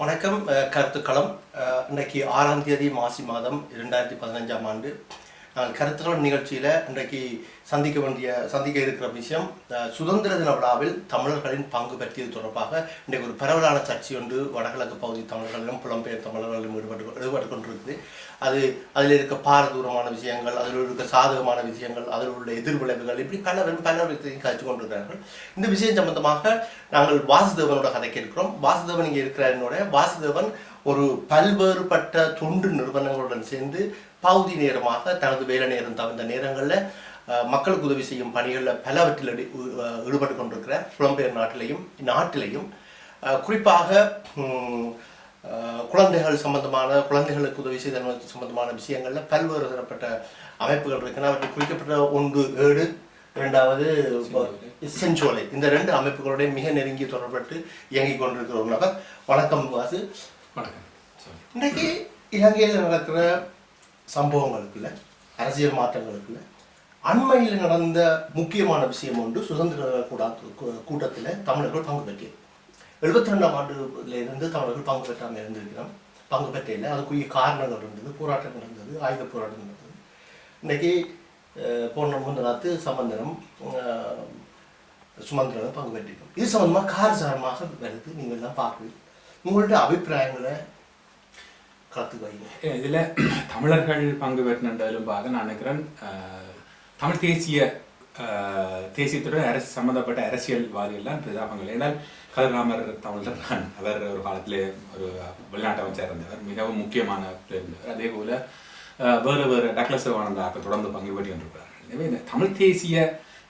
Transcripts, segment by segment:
வணக்கம் கருத்துக்களம். இன்றைக்கு ஆறாம் தேதி மாசி மாதம் இரண்டாயிரத்தி பதினஞ்சாம் ஆண்டு. கருத்துகள் நிகழ்ச்சியில் இன்றைக்கு சந்திக்க வேண்டிய சந்திக்க இருக்கிற விஷயம் சுதந்திர தின விழாவில் தமிழர்களின் பங்கு பற்றியது தொடர்பாக இன்றைக்கு ஒரு பரவலான சர்ச்சை ஒன்று வடகிழக்கு பகுதி தமிழர்களிலும் புலம்பெயர் தமிழர்களிலும் ஈடுபட்டு ஈடுபட்டு கொண்டிருக்குது. அது அதில் இருக்க பாரதூரமான விஷயங்கள் அதில் இருக்க சாதகமான விஷயங்கள் அதில் உள்ள எதிர்விளைவுகள் இப்படி பலரும் பல விஷயத்தையும் கழிச்சு கொண்டிருக்கிறார்கள். இந்த விஷயம் சம்பந்தமாக நாங்கள் வாசுதேவனோட கதைக்கு இருக்கிறோம் வாசுதேவன் இங்கே இருக்கிறார். என்னோட வாசுதேவன் ஒரு பல்வேறுபட்ட தொண்டு நிறுவனங்களுடன் சேர்ந்து பகுதி நேரமாக தனது வேலை நேரம் தகுந்த நேரங்களில் மக்களுக்கு உதவி செய்யும் பணிகளில் பலவற்றில் ஈடுபட்டு கொண்டிருக்கிற புலம்பெயர் நாட்டிலையும் நாட்டிலையும் குறிப்பாக குழந்தைகள் சம்பந்தமான குழந்தைகளுக்கு உதவி செய்தல் சம்பந்தமான விஷயங்களில் பல்வேறு தரப்பட்ட அமைப்புகள் இருக்கின்றன. அவற்றில் குறிக்கப்பட்ட ஒன்று ஏடு இரண்டாவது செஞ்சோலை. இந்த ரெண்டு அமைப்புகளுடைய மிக நெருங்கி தொடர்பட்டு இயங்கிக் கொண்டிருக்கிற ஒரு நபர். வணக்கம் வாசு. வணக்கம். இன்றைக்கு இலங்கையில் நடக்கிற சம்பவங்களுக்குள்ள அரசியல் மாற்றங்களுக்குள்ள அண்மையில் நடந்த முக்கியமான விஷயம் ஒன்று சுதந்திர கூடா கூட்டத்தில் தமிழர்கள் பங்கு பெற்றியது எழுபத்தி ரெண்டாம் ஆண்டுல இருந்து தமிழர்கள் பங்கு பெற்றாமல் இருந்திருக்கிறோம். பங்கு பெற்றையில் அதுக்குரிய காரணங்கள் இருந்தது போராட்டம் நடந்தது ஆயுத போராட்டம் நடந்தது இன்னைக்கு அஹ், போன முந்தநாத்து சம்பந்தனம் சுமந்திரனும் பங்கு பெற்றிருக்கோம் இது சம்பந்தமாக காரசாரமாக வருது நீங்கள் எல்லாம் பார்க்குறீங்க உங்களுடைய அபிப்பிராயங்களை கலத்து வைங்க தமிழர்கள் பங்கு பெற்றினதிலும் பார்க்க நான் நினைக்கிறேன் தமிழ் தேசிய தேசியத்துடன் அரசு சம்மந்தப்பட்ட அரசியல்வாதிகள்லாம் பிரதாபங்கள் பங்கு ஏன்னால் கதிராமர் தமிழர் தான். அவர் ஒரு காலத்திலே ஒரு வெளிநாட்டு அமைச்சர் இருந்தவர் மிகவும் முக்கியமான இருந்தவர். அதே போல் வேறு வேறு டக்ளஸ் சிவானந்த தொடர்ந்து பங்கு பெற்று வந்திருக்கிறார் எனவே இந்த தமிழ் தேசிய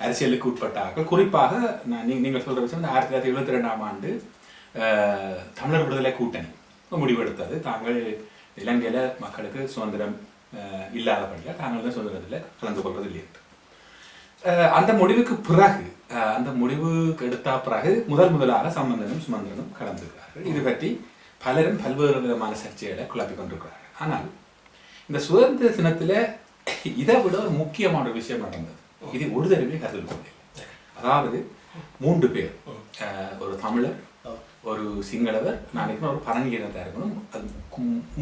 அரசியலுக்கு உட்பட்ட ஆக்கள் குறிப்பாக நான் நீங்கள் சொல்கிற விஷயம் ஆயிரத்தி தொள்ளாயிரத்தி எழுபத்தி ரெண்டாம் ஆண்டு தமிழர் விடுதலை கூட்டணி. முடிவெடுத்தது. தாங்கள் இலங்கையில் மக்களுக்கு சுதந்திரம் இல்லாத இல்லாதபடியால் தாங்கள் தான் சுதந்திரத்தில் கலந்து கொள்வது இல்லை அந்த முடிவுக்கு பிறகு அந்த முடிவு எடுத்த பிறகு முதல் முதலாக சம்பந்தனும் சுமந்திரனும் கலந்துகிறார்கள் இது பற்றி பலரும் பல்வேறு விதமான சர்ச்சைகளை குழப்பிக் கொண்டிருக்கிறார்கள். ஆனால் இந்த சுதந்திர தினத்தில் இதை விட ஒரு முக்கியமான ஒரு விஷயம் நடந்தது. இது ஒரு தடவை கருத்தில் அதாவது மூன்று பேர் ஒரு தமிழர் ஒரு சிங்களவர் நாளைக்கு ஒரு இனத்தா இருக்கணும்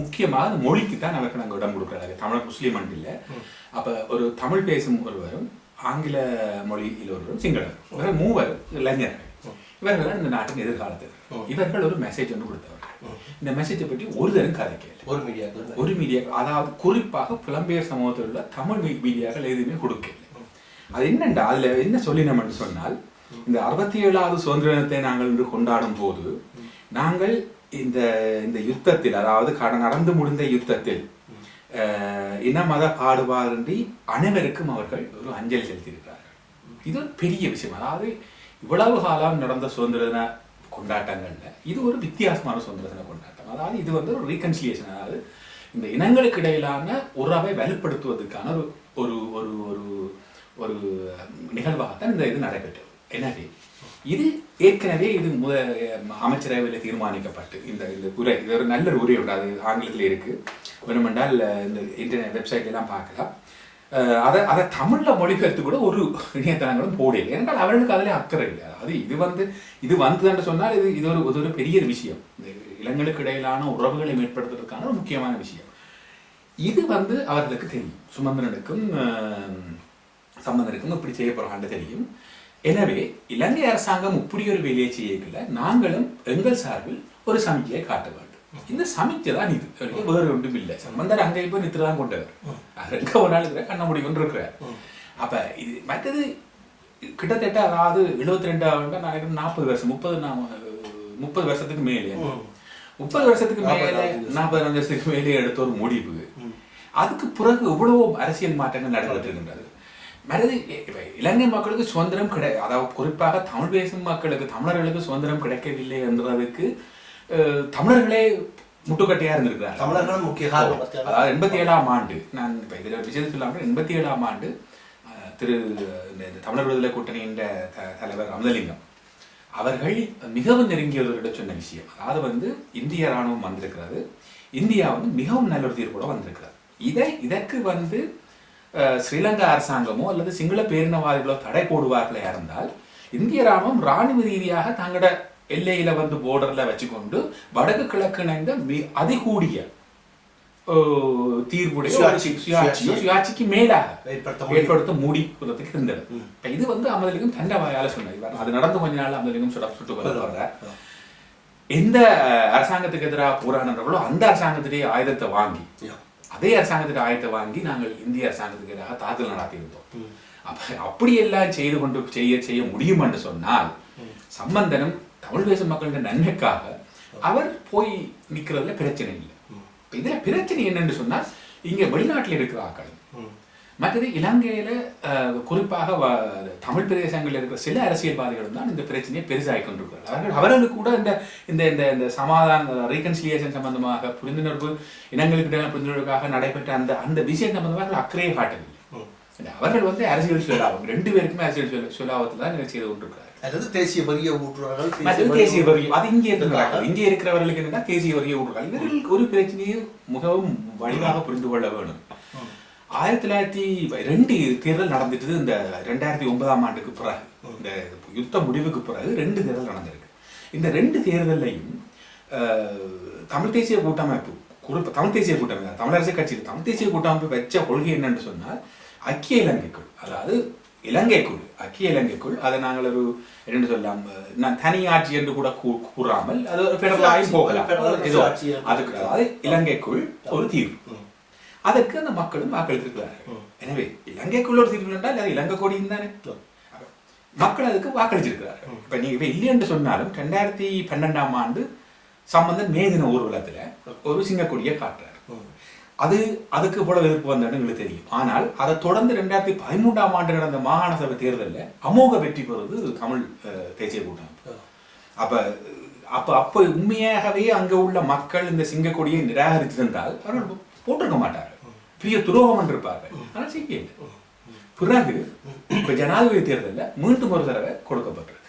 முக்கியமாக அந்த மொழிக்கு தான் அவருக்கு நாங்கள் இடம் கொடுக்குறாங்க தமிழர் முஸ்லீம் இல்லை. அப்ப ஒரு தமிழ் பேசும் ஒருவரும் ஆங்கில மொழியில் ஒருவரும் சிங்களவர். இவர்கள் மூவர் இளைஞர்கள். இவர்கள் இந்த நாட்டின் எதிர்காலத்தில். இவர்கள் ஒரு மெசேஜ் ஒன்று கொடுத்தவர்கள். இந்த மெசேஜை பற்றி ஒருத்தரும் கதை கேட்கல ஒரு மீடியாக்கள் ஒரு மீடியா அதாவது குறிப்பாக புலம்பெயர் சமூகத்தில் உள்ள தமிழ் மீடியாக்கள் எதுவுமே கொடுக்கல அது என்னண்டா? அதுல என்ன சொல்லினோம்னு சொன்னால் இந்த அறுபத்தி ஏழாவது சுதந்திர தினத்தை நாங்கள் இன்று கொண்டாடும் போது நாங்கள் இந்த இந்த யுத்தத்தில் அதாவது நடந்து முடிந்த யுத்தத்தில் இன மத பாடுபாடின்றி அனைவருக்கும் அவர்கள் ஒரு அஞ்சலி செலுத்தியிருக்கிறார்கள். இது ஒரு பெரிய விஷயம். அதாவது இவ்வளவு காலம் நடந்த சுதந்திர தின கொண்டாட்டங்கள்ல இது ஒரு வித்தியாசமான சுதந்திர தின கொண்டாட்டம். அதாவது இது வந்து ஒரு ரீகன்சிலியேஷன் அதாவது இந்த இனங்களுக்கு இடையிலான உறவை வலுப்படுத்துவதற்கான ஒரு ஒரு ஒரு ஒரு ஒரு நிகழ்வாகத்தான் இந்த இது நடைபெற்றது. எனவே இது ஏற்கனவே இது முத அமைச்சரவையில் தீர்மானிக்கப்பட்டு இந்த இந்த உரை இது ஒரு நல்ல உரை உண்டு அது ஆங்கிலத்தில் இருக்கு. வேணுமென்றால் இந்த இன்டர்நெட் வெப்சைட்லாம் பார்க்கலாம். அதை அதை தமிழில் மொழிபெயர்த்து கூட ஒரு இணையதளங்களும் போடல ஏனென்றால் அவர்களுக்கு அதில் அக்கறை இல்லை. அதாவது இது வந்து இது வந்ததுன்னு சொன்னால் இது இது ஒரு இது ஒரு பெரிய விஷயம். இந்த இளங்களுக்கு இடையிலான உறவுகளை மேற்படுத்துவதற்கான ஒரு முக்கியமான விஷயம். இது வந்து அவர்களுக்கு தெரியும். சுமந்திரனுக்கும் சம்பந்தனுக்கும் இப்படி செய்ய போறாங்கன்னு தெரியும். எனவே இலங்கை அரசாங்கம் இப்படி ஒரு வேலையை செய்யல நாங்களும் எங்கள் சார்பில் ஒரு சமிக்கையை காட்ட வேண்டும். இந்த சமிக்கை தான் இது. வேறு ஒன்றும் இல்லை. சம்பந்தர் அங்கே போய் நித்து தான் கொண்டவர். அவர் எங்க ஒரு நாள் இருக்கிற கண்ண முடி கொண்டு இருக்கிறார் அப்ப இது மற்றது கிட்டத்தட்ட அதாவது எழுபத்தி ரெண்டாவது நான் நினைக்கிறேன் நாற்பது வருஷம் முப்பது முப்பது வருஷத்துக்கு மேலே. முப்பது வருஷத்துக்கு மேலே நாற்பது வருஷத்துக்கு மேலே எடுத்த ஒரு முடிவு. அதுக்கு பிறகு எவ்வளவோ அரசியல் மாற்றங்கள் நடைபெற்றிருக்கின்றது மறுது இலங்கை மக்களுக்கு சுதந்திரம் கிடை அதாவது குறிப்பாக தமிழ் பேசும் மக்களுக்கு தமிழர்களுக்கு சுதந்திரம் கிடைக்கவில்லை என்றதுக்கு தமிழர்களே முட்டுக்கட்டையா இருந்திருக்கிறார்கள். தமிழர்களும் முக்கிய? அதாவது எண்பத்தி ஏழாம் ஆண்டு. நான் இப்ப இதுல விஷயத்தை சொல்லாமல் எண்பத்தி ஏழாம் ஆண்டு திரு இந்த தமிழர் விடுதலை கூட்டணியின் தலைவர் அமுதலிங்கம் அவர்கள் மிகவும் நெருங்கியவர்கிட்ட சொன்ன விஷயம். அதாவது வந்து இந்திய ராணுவம் வந்திருக்கிறது. இந்தியா வந்து மிகவும் நல்ல ஒரு தீர்ப்போட வந்திருக்கிறது. இதை இதற்கு வந்து ஸ்ரீலங்கா அரசாங்கமோ அல்லது சிங்கள பேரினவாதிகளோ தடை போடுவார்களே இருந்தால் இந்திய ராணுவம் ராணுவ ரீதியாக தங்களோட எல்லையில வந்து போர்டர்ல வச்சுக்கொண்டு வடக்கு கிழக்கு இணைந்த மி- அதிகூடிய தீர்வுடைய. சுயாட்சிக்கு மேலாக ஏற்படுத்த முடிவதற்கு இருந்தது. இது வந்து அமதலிங்கம் தண்ட வாயால சொன்னது இவர் அது நடந்து கொஞ்ச நாள் அமதலிங்கம் சுட சுட்டு கொல்லப்படுற எந்த அரசாங்கத்துக்கு எதிராக போராடுறவர்களோ அந்த அரசாங்கத்திலேயே ஆயுதத்தை வாங்கி. அதே அரசாங்கத்துக்கு ஆயத்தை வாங்கி நாங்கள் இந்திய அரசாங்கத்துக்கு எதிராக தாக்குதல் நடத்தியிருந்தோம். அப்ப அப்படியெல்லாம் செய்து கொண்டு செய்ய செய்ய முடியும் என்று சொன்னால் சம்பந்தனும் தமிழ் பேசும் மக்களின் நன்மைக்காக அவர் போய் நிக்கிறதுல பிரச்சனை இல்லை. இதுல பிரச்சனை என்னன்னு சொன்னால் இங்க வெளிநாட்டில் இருக்கிற ஆக்கள் ம். மற்றது இலங்கையில குறிப்பாக தமிழ் பிரதேசங்களில் இருக்கிற சில அரசியல்வாதிகள் தான் இந்த பிரச்சனையை பெரிதாகி கொண்டிருக்கிறார்கள். அவர்கள் அவர்களுக்கு கூட இந்த இந்த இந்த இந்த சமாதான ரீகன்சிலியேஷன் சம்பந்தமாக புரிந்துணர்வு இனங்களுக்கு இடையிலான புரிந்துணர்வுக்காக நடைபெற்ற அந்த அந்த விஷயம் சம்பந்தமாக அக்கறையை காட்டவில்லை. அவர்கள் வந்து அரசியல் சுயலாபம் ரெண்டு பேருக்குமே அரசியல் சுய- சுயலாபத்தில் தான் செய்து கொண்டிருக்கிறார்கள் அதாவது தேசிய வரிய ஊற்றுறார்கள் மற்றது தேசிய வரி அது இங்கே இருந்து. இங்கே இருக்கிறவர்களுக்கு என்னன்னா தேசிய வரியை விடுறாங்க இவர்கள் ஒரு பிரச்சனையை மிகவும் வடிவாக புரிந்து கொள்ள வேணும். ஆயிரத்தி தொள்ளாயிரத்தி ரெண்டு தேர்தல் நடந்துட்டு இந்த ரெண்டாயிரத்தி ஒன்பதாம் ஆண்டுக்கு பிறகு இந்த யுத்த முடிவுக்கு பிறகு ரெண்டு தேர்தல் நடந்திருக்கு. இந்த ரெண்டு தேர்தலையும் தமிழ் தேசிய கூட்டமைப்பு குறிப்பா தமிழ் தேசிய கூட்டமைப்பு தமிழரசு கட்சி தமிழ் தேசிய கூட்டமைப்பு வச்ச கொள்கை என்னன்னு சொன்னால் ஐக்கிய இலங்கைக்குள் அதாவது இலங்கைக்குள் ஐக்கிய இலங்கைக்குள் அதை நாங்கள் ஒரு என்ன சொல்லலாம் நான் தனியாட்சி என்று கூட கூறாமல் அது ஒரு பெடரலாயும் போகலாம். ஆட்சி அதுக்கு அதாவது இலங்கைக்குள் ஒரு தீர்வு. அதற்கு அந்த மக்களும் வாக்களித்திருக்கிறார்கள். எனவே இலங்கைக்குள்ள ஒரு தீர்வு என்றால் அது இலங்கை கொடியும் தானே? மக்கள் அதுக்கு வாக்களிச்சிருக்கிறார்கள். இப்ப நீங்க இப்ப இல்லை என்று சொன்னாலும் ரெண்டாயிரத்தி பன்னெண்டாம் ஆண்டு சம்பந்தன் மே தின ஊர்வலத்துல ஒரு சிங்கக்கொடியை காட்டுறாரு. அது அதுக்கு இவ்வளவு எதிர்ப்பு வந்ததுன்னு எங்களுக்கு தெரியும். ஆனால் அதை தொடர்ந்து ரெண்டாயிரத்தி பதிமூன்றாம் ஆண்டு நடந்த மாகாண சபை தேர்தலில் அமோக வெற்றி பெறுவது தமிழ் தேசிய கூட்டமைப்பு. அப்ப அப்ப அப்ப உண்மையாகவே அங்க உள்ள மக்கள் இந்த சிங்கக்கொடியை நிராகரித்திருந்தால் அவர்கள் போட்டிருக்க மாட்டார்கள். பெரிய துரோகம் இருப்பாங்க ஆனால் செய்யல பிறகு இப்ப ஜனாதிபதி தேர்தலில் மீண்டும் ஒரு தடவை கொடுக்கப்பட்டது.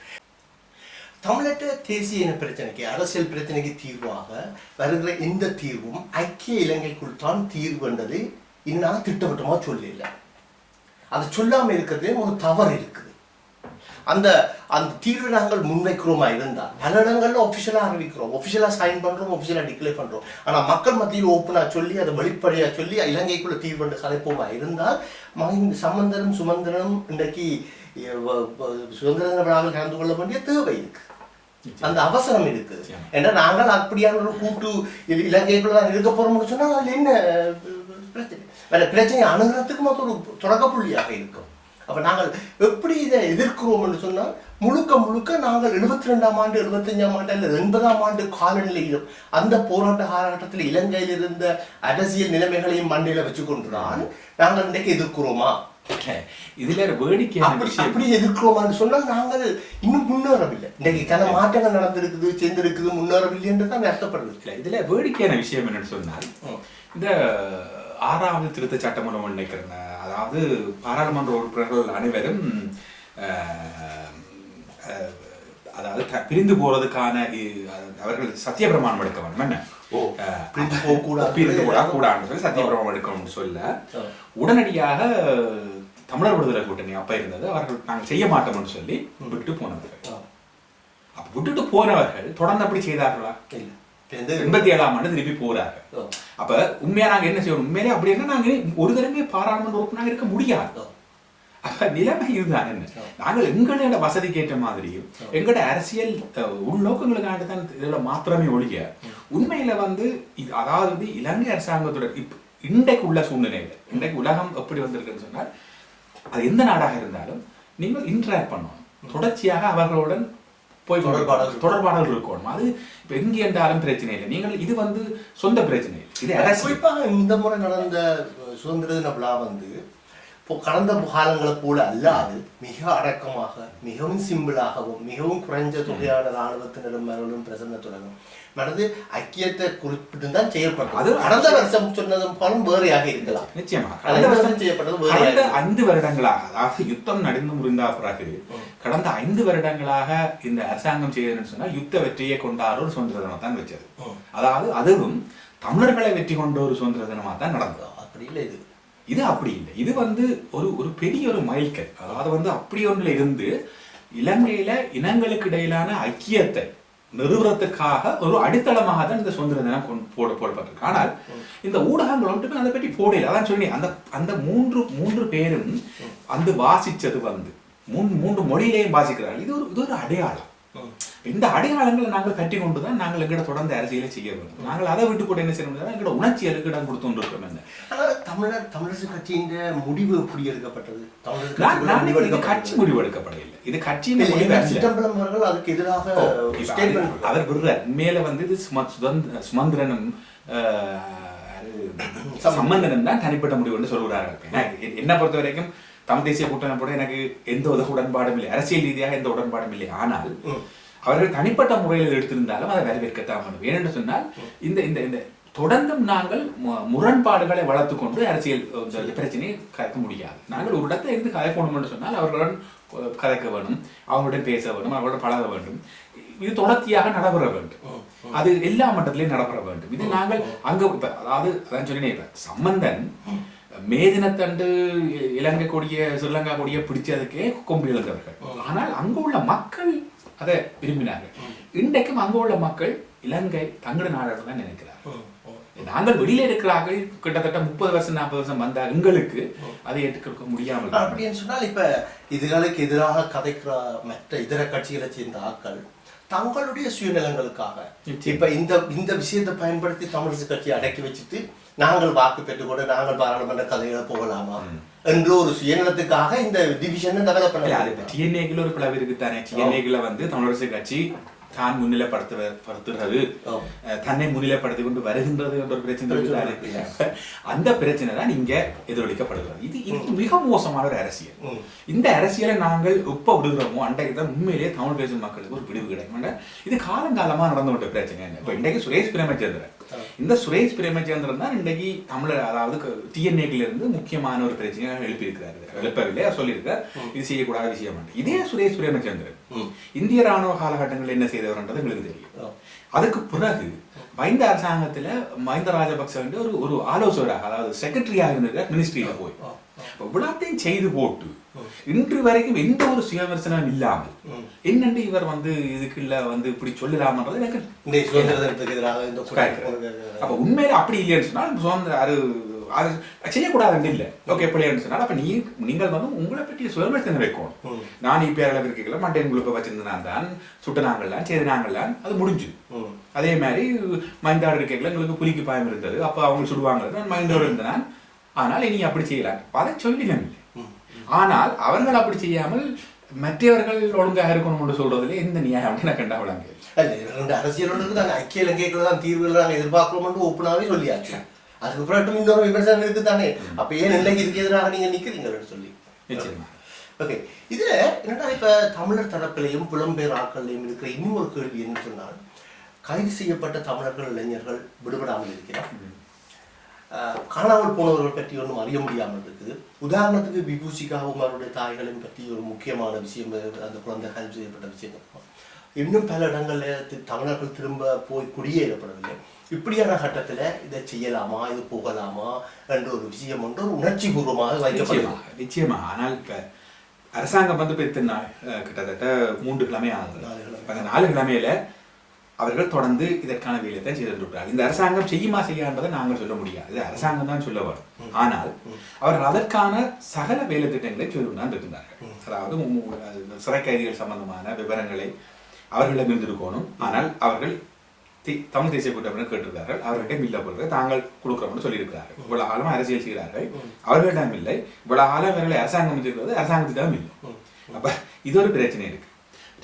தமிழக தேசிய இன பிரச்சனைக்கு அரசியல் பிரச்சனைக்கு தீர்வாக வருகிற எந்த தீர்வும் ஐக்கிய இலங்கைக்குள் தான் தீர்வு என்றது இன்னும் திட்டவட்டமாக சொல்லல அது சொல்லாம இருக்கிறதே ஒரு தவறு இருக்குது. அந்த அந்த தீர்வை நாங்கள் முன்வைக்கிறோமா இருந்தால் பல இடங்கள்ல ஒஃபிஷியலா அறிவிக்கிறோம். ஒஃபிஷியலா சைன் பண்றோம் ஒஃபிஷியலா டிக்ளேர் பண்றோம். ஆனா மக்கள் மத்தியில் ஓப்பனா சொல்லி அதை வெளிப்படையா சொல்லி இலங்கைக்குள்ள தீர்வு என்று கலைப்போமா இருந்தால் சம்பந்தனும் சுமந்திரனும் இன்றைக்கு சுதந்திர விழாவில் கலந்து கொள்ள வேண்டிய தேவை இருக்கு. அந்த அவசரம் இருக்கு. ஏன்னா நாங்கள் அப்படியான ஒரு கூட்டு இலங்கைக்குள்ள தான் இருக்க போறோம்னு சொன்னா அதுல என்ன பிரச்சனை? வேற பிரச்சனை அணுகிறதுக்கும் அது ஒரு தொடக்க புள்ளியாக இருக்கும். அப்ப நாங்கள் எப்படி இதை எதிர்க்கிறோம்னு சொன்னால் முழுக்க முழுக்க நாங்கள் எழுபத்தி ரெண்டாம் ஆண்டு எழுபத்தஞ்சாம் ஆண்டு அல்லது எண்பதாம் ஆண்டு காலநிலையிலும் அந்த போராட்ட காலகட்டத்தில் இலங்கையில் இருந்த அரசியல் நிலைமைகளையும் மண்டையில வச்சுக்கொண்டுதான் நாங்கள் இன்றைக்கு எதிர்க்கிறோமா? இதுல ஒரு வேடிக்கையான அப்படி விஷயம். அப்படி எதிர்க்கிறோமான்னு சொன்னால் நாங்கள் இன்னும் முன்னேறவில்லை. இன்னைக்கு கன மாற்றங்கள் நடந்திருக்குது சேர்ந்திருக்குது முன்னேறவில்லை என்று தான் அர்த்தப்படுது இதுல வேடிக்கையான விஷயம் என்னன்னு சொன்னால். இந்த ஆறாவது திருத்த சட்டமன்றம் நினைக்கிறேன் அதாவது பாராளுமன்ற உறுப்பினர்கள் அனைவரும் அதாவது பிரிந்து போறதுக்கான அவர்கள் சத்திய பிரமாணம் எடுக்க வேண்டும். என்ன? பிரிந்து போகக்கூடாதுன்னு சொல்லி சத்திய பிரமாணம் எடுக்கணும்னு சொல்ல. உடனடியாக தமிழர் விடுதலை கூட்டணி அப்ப இருந்தது. அவர்கள் நாங்கள் செய்ய மாட்டோம்னு சொல்லி விட்டு போனவர்கள். அப்ப விட்டுட்டு போனவர்கள் தொடர்ந்து அப்படி செய்தார்களா? இல்ல. எண்பத்தி ஏழாம் ஆண்டு திருப்பி போறாங்க ஆ. அப்ப உண்மையா நாங்க என்ன செய்யணும்? உண்மையிலே அப்படி என்ன நாங்க ஒரு தடவை பாராளுமன்ற உறுப்பினராக இருக்க முடியாது. அப்ப நிலைமை இதுதான் என்ன? நாங்கள் எங்களோட வசதிக்கு ஏற்ற மாதிரியும் எங்களோட அரசியல் உள்நோக்கங்களுக்காக தான் இதுல மாத்திரமே ஒழிய உண்மையில வந்து இது அதாவது இலங்கை அரசாங்கத்தோட இன்றைக்கு உள்ள சூழ்நிலையில இன்றைக்கு உலகம் எப்படி வந்திருக்குன்னு சொன்னால் அது எந்த நாடாக இருந்தாலும் நீங்கள் இன்டராக்ட் பண்ணணும். தொடர்ச்சியாக அவர்களுடன் போய் தொடர்பாடல் தொடர்பாடல் இருக்கணும் அது இப்ப எங்க என்றாலும் பிரச்சனை இல்லை. நீங்கள் இது வந்து சொந்த பிரச்சனை இது குறிப்பாக இந்த முறை நடந்த சுதந்திர தின விழா வந்து கடந்த காலங்களை போல அல்லாது மிக அடக்கமாக மிகவும் சிம்பிளாகவும் மிகவும் குறைஞ்ச தொகையான இராணுவத்தினரும் பிரசன்னத்துடனும் நடந்து ஐக்கியத்தை குறிப்பிட்டு தான் செய்யப்பட்டது அது கடந்த வருஷம் சொன்னதும் போலும் வேறையாக இருக்கலாம். நிச்சயமா கடந்த வருஷம் செய்யப்பட்டது வேறையாக கடந்த. ஐந்து வருடங்களாக அதாவது யுத்தம் நடந்து முடிந்த பிறகு கடந்த ஐந்து வருடங்களாக இந்த அரசாங்கம் செய்ததுன்னு சொன்னா யுத்த வெற்றியை கொண்டாட ஒரு சுதந்திர தினம் தான் வச்சது. அதாவது அதுவும் தமிழர்களை வெற்றி கொண்ட ஒரு சுதந்திர தினமா தான் நடந்தது. அப்படி இல்லை இது. இது அப்படி இல்லை. இது வந்து ஒரு ஒரு பெரிய ஒரு மைல்கல். அதாவது வந்து அப்படி ஒன்றுல இருந்து இலங்கையில இனங்களுக்கு இடையிலான ஐக்கியத்தை நிறுவனத்துக்காக ஒரு அடித்தளமாக தான் இந்த சுதந்திர தினம் கொண்டு- போட போடப்பட்டிருக்கு. ஆனால் இந்த ஊடகங்கள் ஒன்றுமே அதை பற்றி போடல. அதான் சொல்லி அந்த அந்த மூன்று மூன்று பேரும் அந்த வாசிச்சது வந்து மூன்று மூன்று மொழியிலேயும் வாசிக்கிறார்கள். இது ஒரு இது ஒரு அடையாளம். இந்த அடையாளங்களை நாங்கள் கட்டி கொண்டு தான் நாங்கள் எங்கட தொடர்ந்து அரசியலை செய்ய வேண்டும். நாங்கள் அதை விட்டு போட்டு என்ன செய்ய முடியாது? எங்கட உணர்ச்சிகளுக்கு இடம் கொடுத்து ஆனா தமிழர் தமிழரசு கட்சியின் முடிவு எப்படி எடுக்கப்பட்டது? முடிவு கட்சி. முடிவு எடுக்கப்படவில்லை. இது கட்சியின் முடிவு. சிதம்பரம் அவர்கள் அதுக்கு எதிராக அவர் விடுறார். மேல வந்து இது சுமந்திரனும் சம்பந்தனும் தான் தனிப்பட்ட முடிவுன்னு சொல்கிறார்கள். ஏன்னா, எ- என்னை பொறுத்த வரைக்கும் தமிழ் தேசிய கூட்டணி கூட எனக்கு எந்த ஒரு உடன்பாடும் இல்லை. அரசியல் ரீதியாக எந்த உடன்பாடும் இல்லை. ஆனால் அவர்கள் தனிப்பட்ட முறையில் எடுத்திருந்தாலும் அதை வரவேற்கத்தான் வேண்டும். ஏனென்று சொன்னால் இந்த இந்த இந்த தொடர்ந்தும் நாங்கள் முரண்பாடுகளை வளர்த்துக் கொண்டு அரசியல் பிரச்சனையை கலைக்க முடியாது. நாங்கள் ஒரு இடத்துல இருந்து கலைக்கணும் என்று சொன்னால் அவர்களுடன் அஹ், கலைக்க வேண்டும் அவங்களுடன் பேச வேண்டும் அவர்களுடன் பழக வேண்டும். இது தொடர்ச்சியாக நடைபெற வேண்டும். அது எல்லா மட்டத்திலையும் நடைபெற வேண்டும். இது நாங்கள் அங்க அதாவது அதான் சொன்னேன் சம்பந்தன் மே தினத்தன்று இ- இலங்கை கொடிய ஸ்ரீலங்கா கொடிய பிடிச்சதுக்கே கொம்பு இழந்தவர்கள் ஆனால் அங்க உள்ள மக்கள் அதை விரும்பினார்கள். இன்றைக்கும் அங்க உள்ள மக்கள் இலங்கை தங்கட நாடு தான் நினைக்கிறார்கள். நாங்கள் வெளியில இருக்கிறார்கள் கிட்டத்தட்ட முப்பது வருஷம் நாற்பது வருஷம் வந்த எங்களுக்கு அதை ஏற்றுக்கொடுக்க முடியாமல். அப்படின்னு சொன்னால் இப்ப இதுகளுக்கு எதிராக கதைக்கிற மற்ற இதர கட்சிகளை சேர்ந்த ஆட்கள் தங்களுடைய சுயநலங்களுக்காக. இப்ப இந்த இந்த விஷயத்தை பயன்படுத்தி தமிழரசு கட்சியை அடக்கி வச்சுட்டு நாங்கள் வாக்கு பெற்றுக்கொண்டு நாங்கள் பாராளுமன்ற கதைகளை போகலாமா என்ற ஒரு சுயநலத்துக்காக இந்த டிவிஷனை டெவலப் இல்ல, அது பண்ண டிஎன்ஏக்குள்ள ஒரு பிளவு இருக்குதானே? டிஎன்ஏக்குள்ள வந்து தமிழரசு கட்சி தான் முன்னிலைப்படுத்த படுத்துறது ஆம். அஹ், தன்னை முன்னிலைப்படுத்தி கொண்டு வருகின்றது என்ற ஒரு பிரச்சனை? அந்த பிரச்சனை தான் இங்க எதிரொலிக்கப்படுகிறது. இது இது மிக மோசமான ஒரு அரசியல். இந்த அரசியலை நாங்கள் எப்ப விடுகிறோமோ அன்றைக்கு தான் உண்மையிலேயே தமிழ் பேசும் மக்களுக்கு ஒரு விடுவு கிடைக்கும். இது காலங்காலமா நடந்து கொண்ட பிரச்சனை இப்ப இன்றைக்கு சுரேஷ் பிரேமச்சந்திரன். இந்த சுரேஷ் பிரேமச்சந்திரன் தான் இன்றைக்கு தமிழர் அதாவது டிஎன்ஏல இருந்து முக்கியமான ஒரு பிரச்சனையை எழுப்பியிருக்கிறாரு. எழுப்பவில்லை சொல்லியிருக்கார். இது செய்யக்கூடாத விஷயம். இதே சுரேஷ் பிரேமச்சந்திரன். இந்திய ராணுவ காலகட்டங்களில் என்ன செய்தவர்ன்றது எங்களுக்கு தெரியும். அதுக்கு பிறகு மைந்த அரசாங்கத்துல மஹிந்த ராஜபக்ச வந்து ஒரு ஒரு ஆலோசகராக அதாவது செக்ரட்டரியாக இருந்திருக்கார் மினிஸ்ட்ரியில போய். ஆ. இவ்வளத்தையும் செய்து போட்டு இன்று வரைக்கும் எந்த ஒரு சுயவிமர்சனம் இல்லாமல் ம். என்னண்டு இவர் வந்து இதுக்குள்ள வந்து இப்படி சொல்லலாமன்றது எனக்கு. அப்ப உண்மையில அப்படி இல்லைன்னு சொன்னால் சுதந்திர அது அது செய்யக்கூடாதுன்னு இல்லை ஓகே பிள்ளைன்னு சொன்னால் அப்ப நீ நீங்கள் வந்து உங்களை பற்றி சுயவிமர்சனம் வைக்கணும். நான் இப்ப அளவு இருக்கல மட்டன் குழுப்பை வச்சிருந்தேன் தான் சுட்டனாங்கள்லாம் செய்தனாங்கள்லாம் அது முடிஞ்சு. அதே மாதிரி மைந்தாடு இருக்கைகள் எங்களுக்கு புலிக்கு பாயம் இருந்தது அப்ப அவங்க சுடுவாங்க நான் மைந்தோடு இருந்தேன் ஆனால் இனி அப்படி செய்யலாம் அதை ம். ஆனால் அவர்கள் அப்படி செய்யாமல் மற்றவர்கள் ஒழுங்காக இருக்கணும்னு சொல்றதுல எந்த நியாயம் எனக்கு கண்டாவலாங்க அல்ல, ரெண்டு அரசியலோடு நாங்கள் ஐக்கிய இலங்கைக்குள்ள தான் தீர்வுகள் நாங்கள் எதிர்பார்க்கிறோம்னு ஓப்பனாகவே சொல்லியாச்சு. அதுக்கப்புறம் இன்னொரு விமர்சனம் இருக்கு தானே அப்ப ஏன் நிலைக்கு இதுக்கு எதிராக நீங்க நிக்கிறீங்கன்னு சொல்லி. நிச்சயமா. ஓகே. இதுல என்னடா இப்ப தமிழர் தரப்பிலையும் புலம்பெயர் ஆட்கள்லையும் இருக்கிற இன்னும் ஒரு கேள்வி என்ன சொன்னால் கைது செய்யப்பட்ட தமிழர்கள் இளைஞர்கள் விடுபடாமல் இருக்கிறார். காணாமல் போனவர்கள் பற்றி ஒன்றும் அறிய முடியாமல் இருக்குது. உதாரணத்துக்கு விபூசிகாவும் அவருடைய தாய்களையும் பற்றி ஒரு முக்கியமான விஷயம் அந்த குழந்தை கைது செய்யப்பட்ட விஷயம். இன்னும் பல இடங்கள்ல தமிழர்கள் திரும்ப போய் குடியேறப்படவில்லை. இப்படியான கட்டத்துல இதை செய்யலாமா இது போகலாமா என்ற ஒரு விஷயம் ஒன்று ஒரு உணர்ச்சி பூர்வமாக நிச்சயமா வைக்கப்படுது நிச்சயமா ஆனால் இப்ப அரசாங்கம் வந்து இப்ப இத்தனை நாள் கிட்டத்தட்ட மூன்று கிழமை. ஆகுது அந்த நாலு கிழமையில அவர்கள் தொடர்ந்து இதற்கான வேலையை தான் செய்து கொண்டிருக்கிறார்கள். இந்த அரசாங்கம் செய்யுமா செய்யான்றதை நாங்கள் சொல்ல முடியாது. இது அரசாங்கம் தான் சொல்ல வரும். ஆனால் அவர்கள் அதற்கான சகல வேலை திட்டங்களை கொண்டு தான் இருக்கின்றார்கள் அதாவது சிறை கைதிகள் சம்பந்தமான விவரங்களை அவர்களிடம் இருக்கணும் ஆனால் அவர்கள் தமிழ் தேசிய கூட்டமைப்பினர் கேட்டிருக்கிறார்கள். அவர்கிட்ட இல்ல பொருட்கள் தாங்கள் கொடுக்கிறோம்னு சொல்லியிருக்கிறார்கள். இவ்வளவு காலம் அரசியல் செய்கிறார்கள். அவர்களிடம் இல்லை. இவ்வளவு காலம் இவர்களை அரசாங்கம் வச்சிருக்கிறது அரசாங்கத்திடம் இல்லை. அப்ப இது ஒரு பிரச்சனை இருக்கு.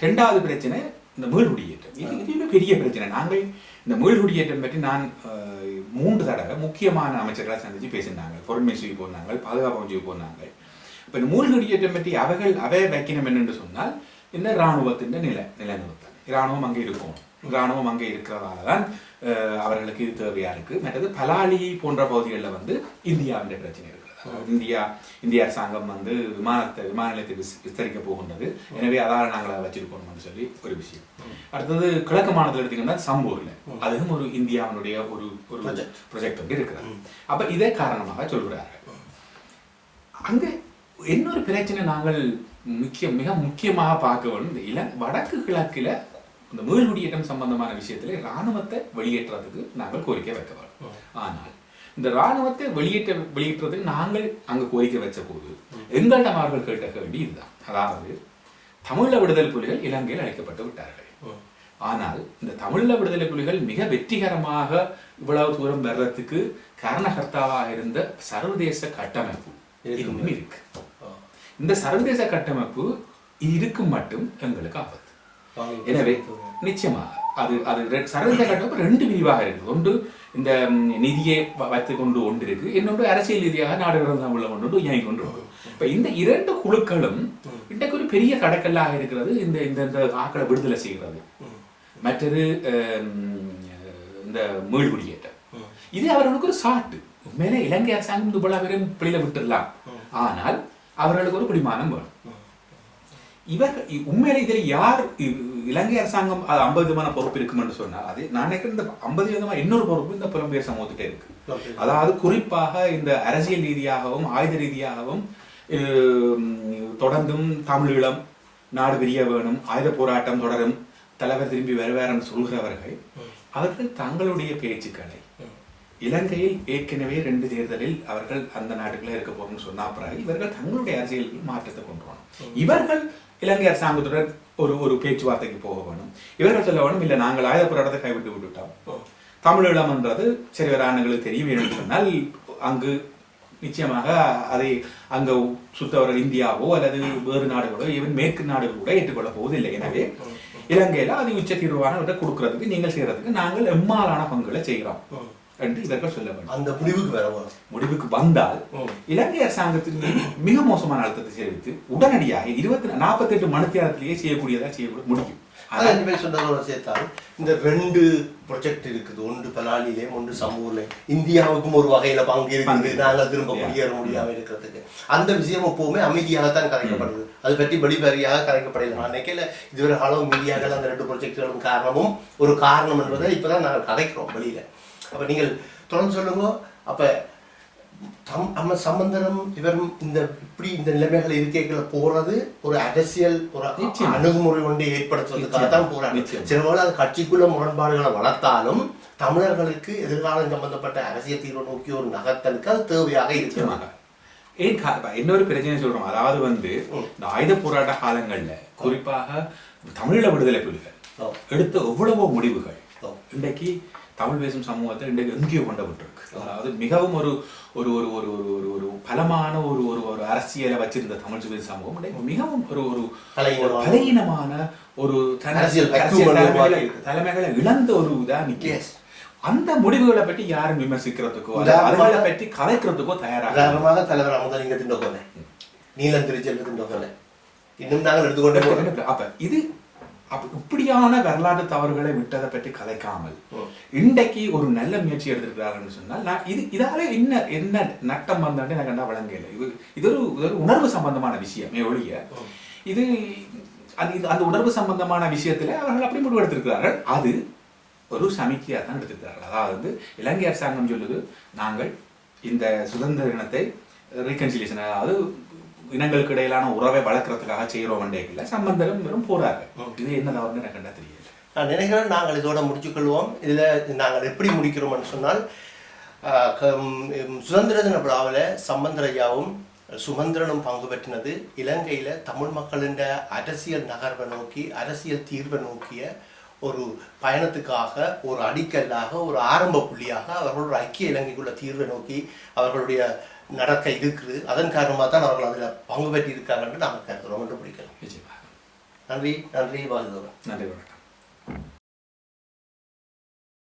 ரெண்டாவது பிரச்சனை இந்த மீள்குடியேற்றம் இது இதுவே பெரிய பிரச்சனை. நாங்கள் இந்த மீள்குடியேற்றம் பற்றி நான் மூன்று தடவை முக்கியமான அமைச்சர்களை சந்திச்சு பேசினாங்க. பொருள் மினிஸ்ட்ரிக்கு போனாங்க பாதுகாப்பு அமைச்சுக்கு போனாங்க இப்ப இந்த மூழ்குடியேற்றம் பற்றி அவைகள் அவை வைக்கணும் என்னென்று சொன்னால் இந்த இராணுவத்தின் நில நிலைநிறுத்தம் இராணுவம் அங்கே இருக்கும். இராணுவம் அங்கே இருக்கிறதால தான் அவர்களுக்கு இது தேவையா இருக்கு. மற்றது பலாலி போன்ற பகுதிகளில் வந்து இந்தியாவின் பிரச்சனை இருக்கிறது அதாவது இந்தியா இந்திய அரசாங்கம் வந்து விமானத்தை விமான நிலையத்தை விஸ்- விஸ்தரிக்க போகின்றது. எனவே அதால நாங்கள் அதை வச்சிருக்கோம்னு சொல்லி ஒரு விஷயம். அடுத்தது கிழக்கு மாநிலத்தில் எடுத்தீங்கன்னா சம்பூர்ல. அதுவும் ஒரு இந்தியாவினுடைய ஒரு ஒரு. ப்ரொஜெக்ட் வந்து இருக்கிறது. அப்ப இதே காரணமாக சொல்கிறார்கள். அங்க இன்னொரு பிரச்சனை நாங்கள் முக்கிய மிக முக்கியமாக பார்க்க வேண்டும் இந்த இல வடக்கு கிழக்குல இந்த மீள் குடியேற்றம் சம்பந்தமான விஷயத்திலே இராணுவத்தை வெளியேற்றுறதுக்கு நாங்கள் கோரிக்கை வைக்க வேண்டும். ஆனால் இந்த இராணுவத்தை வெளியேற்ற வெளியேற்றுறதுக்கு நாங்கள் அங்க கோரிக்கை வச்ச போது எங்களிடம் அவர்கள் கேட்ட கேள்வி இதுதான் அதாவது தமிழ விடுதலை புலிகள் இலங்கையில் அழைக்கப்பட்டு விட்டார்கள். ஆனால் இந்த தமிழீழ விடுதலை புலிகள் மிக வெற்றிகரமாக இவ்வளவு தூரம் வர்றதுக்கு காரணகர்த்தாவாக இருந்த சர்வதேச கட்டமைப்பு இன்னும் இருக்கு. இந்த சர்வதேச கட்டமைப்பு இருக்கும் மட்டும் எங்களுக்கு ஆபத்து. எனவே நிச்சயமா அது அது ரெ- சர்வதேச கட்டமைப்பு ரெண்டு விரிவாக இருக்குது. ஒன்று இந்த நிதியை வைத்து வைத்துக் கொண்டு ஒன்று இருக்கு இன்னொன்று அரசியல் ரீதியாக நாடுகளும் கடந்த கொண்டு ஒன்று இயங்கி கொண்டு இருக்கு இப்போ இந்த இரண்டு குழுக்களும் இன்றைக்கு ஒரு பெரிய கடற்கல்லாக இருக்கிறது. இந்த இந்த இந்த ஆக்களை விடுதலை செய்கிறது. மற்றது ஹம், இந்த மீள்குடியேற்றம் இது அவர்களுக்கு ஒரு சாட்டு. உண்மையிலே இலங்கை அரசாங்கம் இந்த இவ்வளவு பேரும் பிள்ளையில விட்டுடலாம். ஆனால் அவர்களுக்கு ஒரு பிடிமானம் வேணும். இவர் உண்மையிலே இதில் யார் இலங்கை அரசாங்கம் அது ஐம்பது விதமான பொறுப்பு இருக்கும் என்று சொன்னால் அது நான் இந்த ஐம்பது விதமான இன்னொரு பொறுப்பு இந்த புலம்பெயர் சமூகத்திட்ட இருக்கு. அதாவது குறிப்பாக இந்த அரசியல் ரீதியாகவும் ஆயுத ரீதியாகவும் தொடர்ந்தும் தமிழீழம் நாடு பிரிய வேணும் ஆயுத போராட்டம் தொடரும் தலைவர் திரும்பி வருவார்னு சொல்கிறவர்கள் அவர்கள் தங்களுடைய பேச்சுக்களை இலங்கையில் ஏற்கனவே ரெண்டு தேர்தலில் அவர்கள் அந்த நாட்டுக்குள்ளே இருக்க போறோம்னு சொன்ன பிறகு இவர்கள் தங்களுடைய அரசியல் மாற்றத்தை கொண்டு வரணும். இவர்கள் இலங்கை அரசாங்கத்துடன் ஒரு ஒரு பேச்சுவார்த்தைக்கு போக வேணும். இவர்கள் சொல்ல வேணும் இல்லை நாங்கள் ஆயுத போராட்டத்தை கைவிட்டு விட்டுட்டோம் தமிழீழம்ன்றது சரி வர ஆண்டுகளுக்கு தெரியும் என்று சொன்னால் அங்கு நிச்சயமாக அதை அங்க சுத்தவர்கள் இந்தியாவோ அல்லது வேறு நாடுகளோ ஈவன் மேற்கு நாடுகள் கூட ஏற்றுக்கொள்ள போவதில்லை. எனவே இலங்கையில அது உச்ச தீர்வான கொடுக்கறதுக்கு நீங்கள் செய்யறதுக்கு நாங்கள் எம்மாறான பங்குகளை செய்கிறோம். என்று இவர்கள் சொல்ல வேண்டும். அந்த முடிவுக்கு வர முடிவுக்கு வந்தால். இலங்கை அரசாங்கத்தின் மீது மிக மோசமான அழுத்தத்தை தெரிவித்து உடனடியாக இருபத்தி நாற்பத்தி எட்டு மணித்தியாலத்திலேயே செய்யக்கூடியதா செய்ய முடியும். அதான் இனிமேல் சொன்னதோட சேர்த்தால் இந்த ரெண்டு ப்ரொஜெக்ட் இருக்குது. ஒன்று பலாலிலே ஒன்று சம்பூர்ல இந்தியாவுக்கும் ஒரு வகையில பங்கு இருக்குது. நாங்கள் திரும்ப. குடியேற முடியாம இருக்கிறதுக்கு. அந்த விஷயம் எப்பவுமே அமைதியாகத்தான் கதைக்கப்படுது அது பற்றி வெளிப்படையாக கதைக்கப்படல நான் நினைக்கல. இதுவரை காலம் மீடியாக்கள் அந்த ரெண்டு ப்ரொஜெக்டுகளும் காரணமும் ஒரு காரணம் என்பதை இப்பதான் நாங்கள் கதைக்கிறோம் வெளியில. அப்ப நீங்கள் தொடர்ந்து சொல்லுங்க அப்ப தம் நம்ம சம்பந்தனம் இவரும் இந்த இப்படி இந்த நிலைமைகள் இருக்கைகளை போறது ஒரு அரசியல் ஒரு. அணுகுமுறை ஒன்று ஏற்படுத்துவதற்காக தான் போறாங்க நிச்சயமா. சில வேளை அது கட்சிக்குள்ள முரண்பாடுகளை வளர்த்தாலும் தமிழர்களுக்கு எதிர்காலம் சம்பந்தப்பட்ட அரசியல் தீர்வு நோக்கி ஒரு நகர்த்தலுக்கு அது தேவையாக இருக்கிறது நிச்சயமாக ஏன் இன்னொரு பிரச்சனை சொல்றோம் அதாவது வந்து இந்த ஆயுத போராட்ட காலங்கள்ல குறிப்பாக தமிழீழ விடுதலை புலிகள். எடுத்த எவ்வளவோ முடிவுகள். இன்றைக்கு தமிழ் பேசும் சமூகத்தை இன்றைக்கு எங்கேயோ கொண்டு விட்டுருக்கு அதாவது மிகவும் ஒரு ஒரு ஒரு ஒரு ஒரு ஒரு ஒரு பலமான ஒரு ஒரு ஒரு அரசியலை வச்சிருந்த தமிழ் பேசும் சமூகம் இன்றைக்கு மிகவும் ஒரு ஒரு பலகீனமான. ஒரு தலைமைகளை இழந்த ஒரு இதா நிற்கும் Yes. அந்த முடிவுகளை பற்றி யாரும் விமர்சிக்கிறதுக்கோ அதுகளை பற்றி கலைக்கிறதுக்கோ தயாராக உதாரணமாக தலைவர் அமுதலிங்கத்தின் கொலை நீலம் திருச்செல்வத்தின் கொலை இன்னும் நாங்கள் எடுத்துக்கொண்டே அப்ப இது அப்ப இப்படியான வரலாற்று தவறுகளை விட்டதை பற்றி கதைக்காமல் ம். இன்றைக்கு ஒரு நல்ல முயற்சி எடுத்திருக்கிறாங்கன்னு சொன்னால் நான் இது இதால என்ன என்ன நட்டம் வந்தாண்டு எனக்கு கண்டா வழங்கல இது இது ஒரு ஒரு உணர்வு சம்பந்தமான விஷயமே ஒழிய இது அது அந்த உணர்வு சம்பந்தமான விஷயத்துல அவர்கள் அப்படி முடிவு எடுத்திருக்கிறார்கள். அது ஒரு சமிக்கையா தான் எடுத்திருக்கிறார்கள். அதாவது இலங்கை அரசாங்கம் சொல்லுது நாங்கள் இந்த சுதந்திர தினத்தை ரீகன்சிலேஷன் அதாவது இனங்களுக்கு இடையிலான உறவை வளர்க்கறதுக்காக செய்கிறோம் இல்லை சம்பந்தரும் வெறும் போறாங்க இது என்ன தவறுன்னு எனக்கு கண்டா தெரியல நான் நினைக்கிறேன் நாங்கள் இதோட முடிச்சுக்கொள்வோம். இதில் நாங்கள் எப்படி முடிக்கிறோம்னு சொன்னால் சுதந்திர தின விழாவில் சம்பந்தரையாவும் சுமந்திரனும் பங்கு பெற்றினது இலங்கையில் தமிழ் மக்களின் அரசியல் நகர்வை நோக்கி அரசியல் தீர்வை நோக்கிய ஒரு பயணத்துக்காக ஒரு அடிக்கல்லாக ஒரு ஆரம்ப புள்ளியாக அவர்கள் ஒரு ஐக்கிய இலங்கைக்குள்ள தீர்வை நோக்கி அவர்களுடைய நடக்க இருக்குது. அதன் காரணமாக தான் அவர்கள் அதில் பங்கு பெற்றி இருக்காங்க என்று நாங்கள் கருதுகிறோம் என்று பிடிக்கலாம் நன்றி நன்றி வாழ்ந்தோம் நன்றி வணக்கம்.